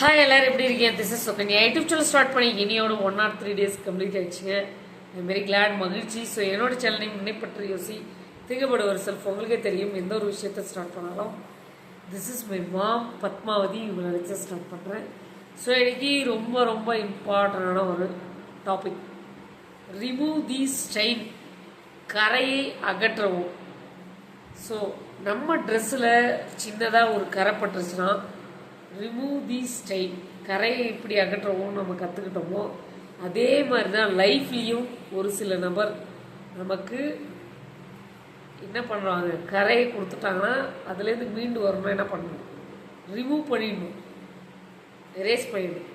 Hi எல்லோரும் எப்படி இருக்கீங்க? This is Sukanya YouTube channel start பண்ணி இனியோட one or three days complete ஆயிடுச்சுங்க. ஐ வெரி கிளாட் மகிழ்ச்சி. ஸோ என்னோட சேனல் நீங்கள் யோசி திங்கப்பட ஒரு செல்ஃப் உங்களுக்கே தெரியும். எந்த ஒரு விஷயத்த ஸ்டார்ட் பண்ணாலும் this is my mom Padmavathi. இவங்களை வச்சு ஸ்டார்ட் பண்ணுறேன் ஸோ இன்னைக்கு ரொம்ப ரொம்ப இம்பார்ட்டண்டான ஒரு டாபிக் ரிமூவ் தி ஸ்ட்ரெயின் கரையை அகற்றவும். ஸோ நம்ம ட்ரெஸ்ஸில் சின்னதாக ஒரு கரை பட்டுருச்சுன்னா ரிமூவ் தி ஸ்டைல் கரையை எப்படி அகற்றவும் நம்ம கற்றுக்கிட்டோமோ அதே மாதிரி தான் லைஃப்லேயும் ஒரு சில நபர் நமக்கு என்ன பண்ணுறாங்க கரையை கொடுத்துட்டாங்கன்னா அதுலேருந்து மீண்டு வரணும் என்ன பண்ணணும்? ரிமூவ் பண்ணிடணும். எரேஸ் பண்ணிடணும்.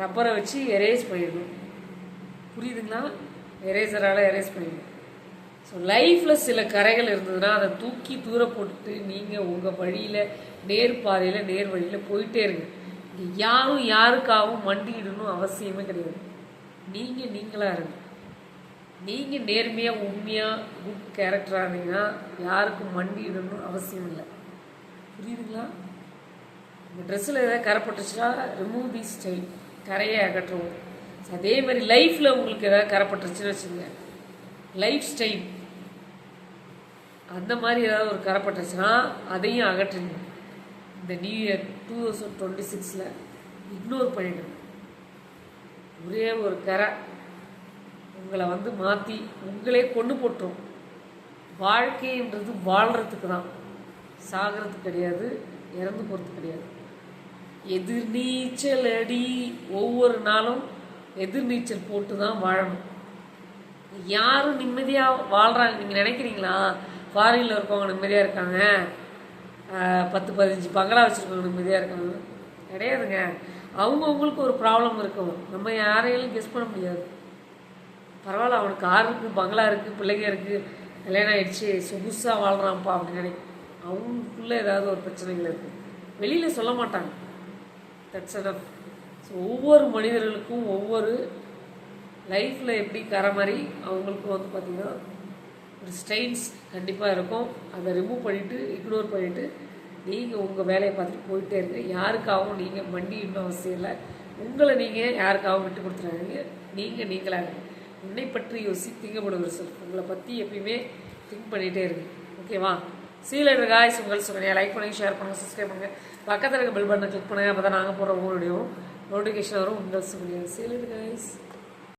ரப்பரை வச்சு எரேஸ் பண்ணிடணும். புரியுதுங்களா? எரேசரால் எரேஸ் பண்ணிடணும். ஸோ லைஃப்பில் சில கரைகள் இருந்ததுன்னா அதை தூக்கி தூர போட்டுட்டு நீங்கள் உங்கள் வழியில் நேர் பாதையில் நேர் வழியில் போயிட்டே இருங்க. இங்க யாரும் யாருக்காகவும் மண்டியிடணும் அவசியமே கிடையாது. நீங்கள் நீங்களாக இருங்க நீங்கள் நேர்மையாக உண்மையாக குட் கேரக்டராக இருந்தீங்கன்னா யாருக்கும் மண்டியிடணும் அவசியம் இல்லை. புரியுதுங்களா? இந்த ட்ரெஸ்ஸில் ஏதாவது கரை பட்டுச்சுன்னா ரிமூவ் தி ஸ்டைல் கரையை அகற்றுவோம். அதே மாதிரி லைஃப்பில் உங்களுக்கு ஏதாவது கரை பட்டுருச்சுன்னு வச்சுக்கோங்க. லைஃப் ஸ்டைல் அந்த மாதிரி ஏதாவது ஒரு கரை பட்டுருச்சுன்னா அதையும் அகற்றிடணும். இந்த new year two thousand twenty சிக்ஸில் இக்னோர் பண்ணிடுங்க ஒரே ஒரு கரை. உங்களை வந்து மாற்றி உங்களே கொண்டு போட்டுரும் வாழ்க்கைன்றது வாழ்கிறதுக்கு தான். சாகிறது கிடையாது இறந்து போகிறது கிடையாது. எதிர்நீச்சல் அடி ஒவ்வொரு நாளும் எதிர்நீச்சல் போட்டு தான் வாழணும். யாரும் நிம்மதியாக வாழ்கிறாங்க நீங்கள் நினைக்கிறீங்களா? ஃபாரினில் இருக்கவங்க நிம்மதியாக இருக்காங்க. பத்து பதினஞ்சு பங்களா வச்சுருக்கவங்க நிம்மதியாக இருக்காங்க. கிடையாதுங்க. அவங்கவுங்களுக்கு ஒரு ப்ராப்ளம் இருக்கும் நம்ம யாரையும் கெஸ் பண்ண முடியாது. பரவாயில்ல அவனுக்கு கார் இருக்குது பங்களா இருக்குது பிள்ளைங்க இருக்குது கல்யாணம் ஆகிடுச்சு சொகுசாக வாழ்கிறான்ப்பா அப்படின்னு நினைக்கும் அவங்களுக்குள்ளே ஏதாவது ஒரு பிரச்சனைகள் இருக்குது வெளியில் சொல்ல மாட்டாங்க. தட்ஸ் அனஃப் ஸோ ஒவ்வொரு மனிதர்களுக்கும் ஒவ்வொரு லைஃப்பில் எப்படி கரை மாதிரி அவங்களுக்கும் வந்து பார்த்திங்கன்னா ஒரு ஸ்ட்ரெயின்ஸ் கண்டிப்பாக இருக்கும். அதை ரிமூவ் பண்ணிவிட்டு இக்னோர் பண்ணிவிட்டு நீங்கள் உங்கள் வேலையை பார்த்துட்டு போயிட்டே இருங்க. யாருக்காகவும் நீங்கள் மண்டி இன்னும் அவசியம் இல்லை. உங்களை நீங்கள் யாருக்காகவும் விட்டு கொடுத்துறாதீங்க. நீங்கள் நீங்களாக உன்னை பற்றி யோசி திங்கப்படுவது சொல். உங்களை பற்றி எப்பயுமே திங்க் பண்ணிகிட்டே இருங்க. ஓகேவா சீலர் காய்ஸ் உங்கள் சொல்லுங்க லைக் பண்ணுங்கள் ஷேர் பண்ணுங்கள் சப்ஸ்கிரைப் பண்ணுங்கள் பக்கத்தில் இருக்க பெல் பட்டனை கிளிக் பண்ணுங்க. அப்போ தான் நாங்கள் போகிற ஒவ்வொரு நோட்டிஃபிகேஷன் வரும். உங்கள் சொல்லுங்க சீலர் காய்ஸ்